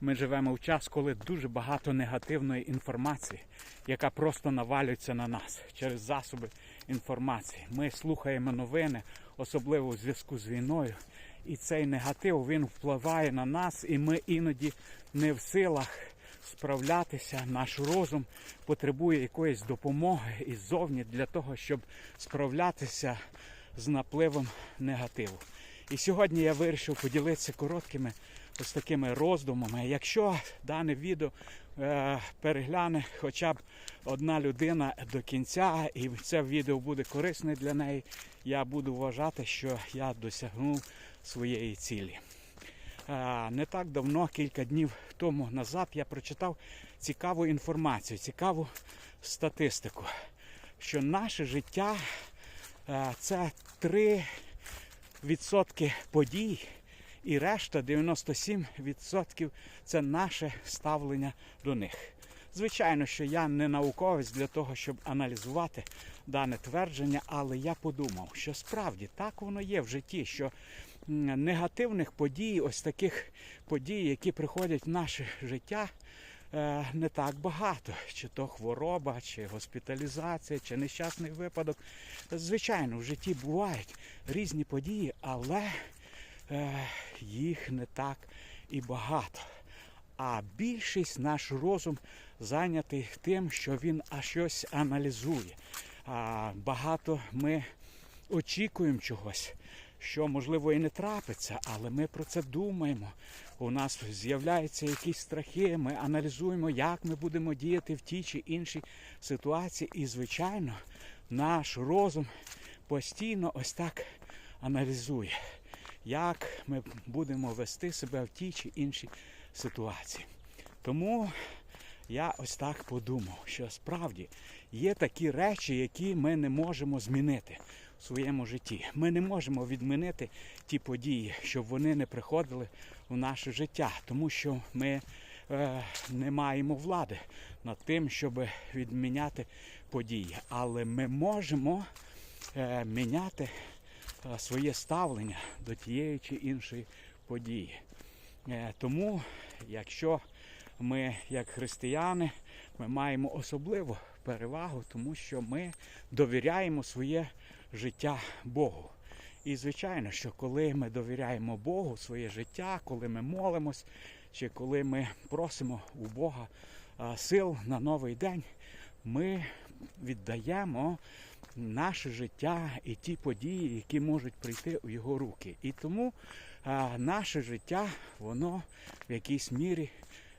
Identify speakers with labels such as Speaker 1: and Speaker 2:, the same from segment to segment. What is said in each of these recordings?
Speaker 1: Ми живемо в час, коли дуже багато негативної інформації, яка просто навалюється на нас через засоби інформації. Ми слухаємо новини, особливо у зв'язку з війною. І цей негатив він впливає на нас, і ми іноді не в силах справлятися. Наш розум потребує якоїсь допомоги іззовні для того, щоб справлятися з напливом негативу. І сьогодні я вирішив поділитися короткими ось такими роздумами. Якщо дане відео е, перегляне хоча б одна людина до кінця, і це відео буде корисне для неї, я буду вважати, що я досягнув своєї цілі. Е, Не так давно, кілька днів тому назад, я прочитав цікаву інформацію, цікаву статистику, що наше життя е, це 3% подій, і решта 97% це наше ставлення до них. Звичайно, що я не науковець для того, щоб аналізувати дане твердження, але я подумав, що справді так воно є в житті, що негативних подій, ось таких подій, які приходять в наше життя, е, не так багато. Чи то хвороба, чи госпіталізація, чи нещасний випадок. Звичайно, в житті бувають різні події, але їх не так і багато. А більшість наш розум зайнятий тим, що він а щось аналізує. А, багато ми очікуємо чогось, що можливо і не трапиться, але ми про це думаємо. У нас з'являються якісь страхи, ми аналізуємо, як ми будемо діяти в тій чи іншій ситуації. І, звичайно, наш розум постійно ось так аналізує, як ми будемо вести себе в тій чи іншій ситуації. Тому я ось так подумав, що справді є такі речі, які ми не можемо змінити в своєму житті. Ми не можемо відмінити ті події, щоб вони не приходили в наше життя, тому що ми е, не маємо влади над тим, щоб відміняти події. Але ми можемо е, міняти своє ставлення до тієї чи іншої події. Е, Тому, якщо ми, як християни, ми маємо особливу перевагу, тому що ми довіряємо своє життя Богу. І звичайно, що коли ми довіряємо Богу своє життя, коли ми молимось, чи коли ми просимо у Бога сил на новий день, ми віддаємо наше життя і ті події, які можуть прийти у його руки. І тому а, наше життя, воно в якійсь мірі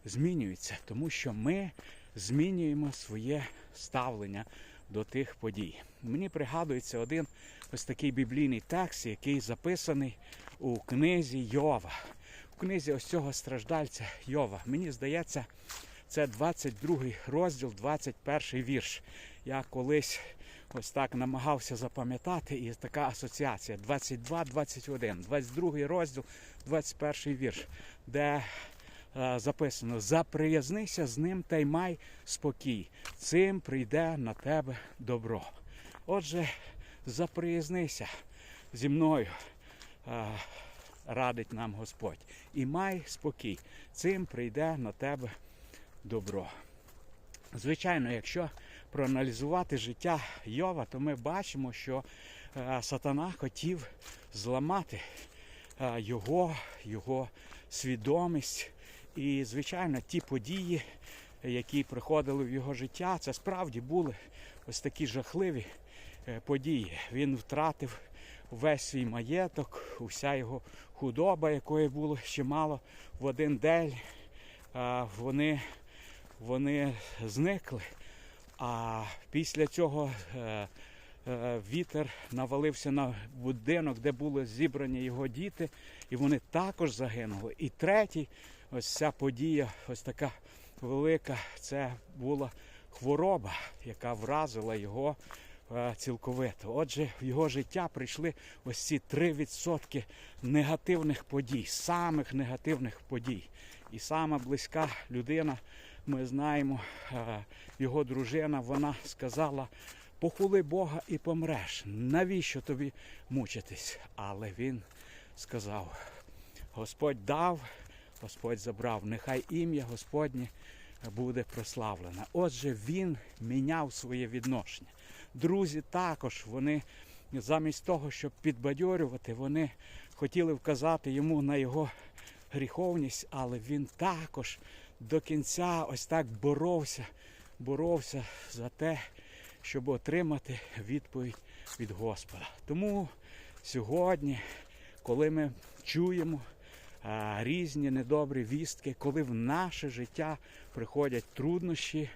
Speaker 1: змінюється, тому що ми змінюємо своє ставлення до тих подій. Мені пригадується один ось такий біблійний текст, який записаний у книзі Йова. У книзі ось цього страждальця Йова. Мені здається, це 22 розділ, 21 вірш. Я колись ось так намагався запам'ятати, і така асоціація 22-21, 22 розділ, 21 вірш, де е, записано: Заприязнися з ним та й май спокій, цим прийде на тебе добро. Отже, заприязнися зі мною. е, Радить нам Господь. І май спокій, цим прийде на тебе добро. Звичайно, якщо проаналізувати життя Йова, то ми бачимо, що е, сатана хотів зламати е, його, його свідомість. І, звичайно, ті події, які приходили в його життя, це справді були ось такі жахливі е, події. Він втратив весь свій маєток, уся його худоба, якої було чимало в один день. Вони, вони зникли. А після цього е, е, вітер навалився на будинок, де були зібрані його діти, і вони також загинули. І третій, ось ця подія, ось така велика, це була хвороба, яка вразила його е, цілковито. Отже, в його життя прийшли ось ці 3% негативних подій, самих негативних подій. І сама близька людина, ми знаємо, е, його дружина, вона сказала: похули Бога і помреш. Навіщо тобі мучитись? Але він сказав: Господь дав, Господь забрав. Нехай ім'я Господнє буде прославлене. Отже, він міняв своє відношення. Друзі також вони замість того, щоб підбадьорювати, вони хотіли вказати йому на його гріховність, але він також до кінця ось так боровся, боровся за те, щоб отримати відповідь від Господа. Тому сьогодні, коли ми чуємо а, різні недобрі вістки, коли в наше життя приходять труднощі,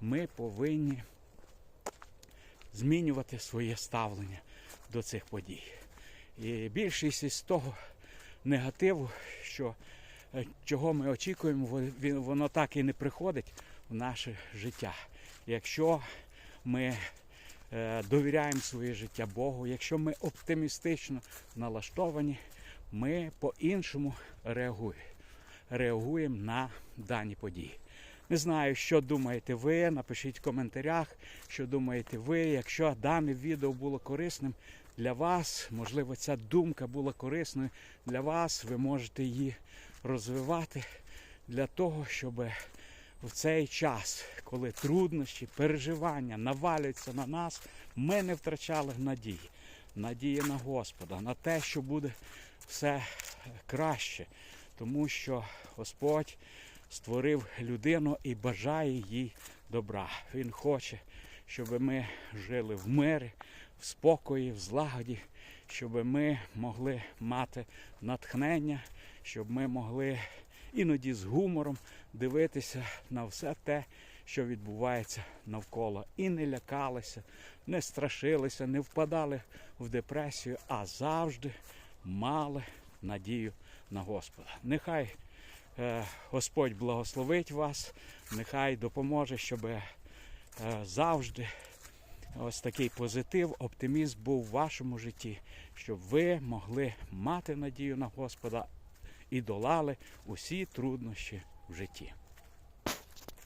Speaker 1: ми повинні змінювати своє ставлення до цих подій. І більшість із того негативу, що, чого ми очікуємо, воно так і не приходить в наше життя. Якщо ми е, довіряємо своє життя Богу, якщо ми оптимістично налаштовані, ми по-іншому реагуємо, реагуємо на дані події. Не знаю, що думаєте ви. Напишіть в коментарях, що думаєте ви. Якщо дане відео було корисним для вас, можливо, ця думка була корисною для вас, ви можете її розвивати для того, щоб в цей час, коли труднощі, переживання навалюються на нас, ми не втрачали надії. Надії на Господа, на те, що буде все краще, тому що Господь створив людину і бажає їй добра. Він хоче, щоб ми жили в мирі, в спокої, в злагоді, щоб ми могли мати натхнення, щоб ми могли іноді з гумором дивитися на все те, що відбувається навколо. І не лякалися, не страшилися, не впадали в депресію, а завжди мали надію на Господа. Нехай е, Господь благословить вас, нехай допоможе, щоб е, завжди ось такий позитив, оптимізм був в вашому житті, щоб ви могли мати надію на Господа і долали усі труднощі в житті.